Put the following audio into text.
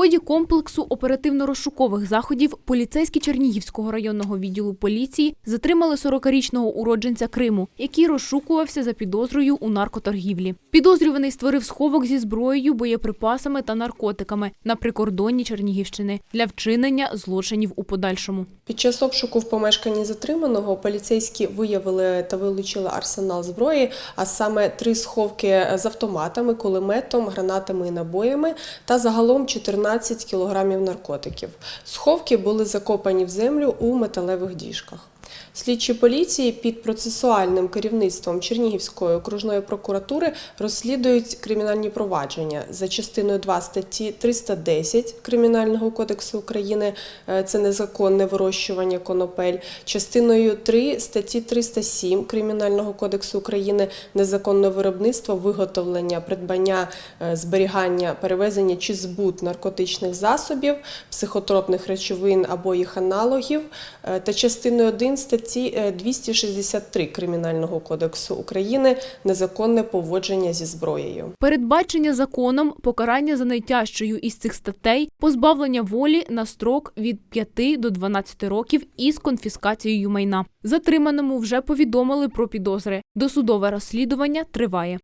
ході комплексу оперативно-розшукових заходів поліцейські Чернігівського районного відділу поліції затримали 40-річного уродженця Криму, який розшукувався за підозрою у наркоторгівлі. Підозрюваний створив сховок зі зброєю, боєприпасами та наркотиками на прикордонні Чернігівщини для вчинення злочинів у подальшому. Під час обшуку в помешканні затриманого поліцейські виявили та вилучили арсенал зброї, а саме три сховки з автоматами, кулеметом, гранатами і набоями та загалом 14 кілограмів наркотиків. Сховки були закопані в землю у металевих діжках. Слідчі поліції під процесуальним керівництвом Чернігівської окружної прокуратури розслідують кримінальні провадження. За частиною 2 статті 310 Кримінального кодексу України е, це незаконне вирощування конопель, частиною 3 статті 307 Кримінального кодексу України незаконне виробництво, виготовлення, придбання, е, зберігання, перевезення чи збут наркотичних засобів, психотропних речовин або їх аналогів. Е, та частиною 1 статті е, 263 Кримінального кодексу України незаконне поводження зі зброєю. Передбачення законом покарання за найтяжчою із цих статей позбавлення волі на строк від 5 до 12 років із конфіскацією майна. Затриманому вже повідомили про підозри. Досудове розслідування триває.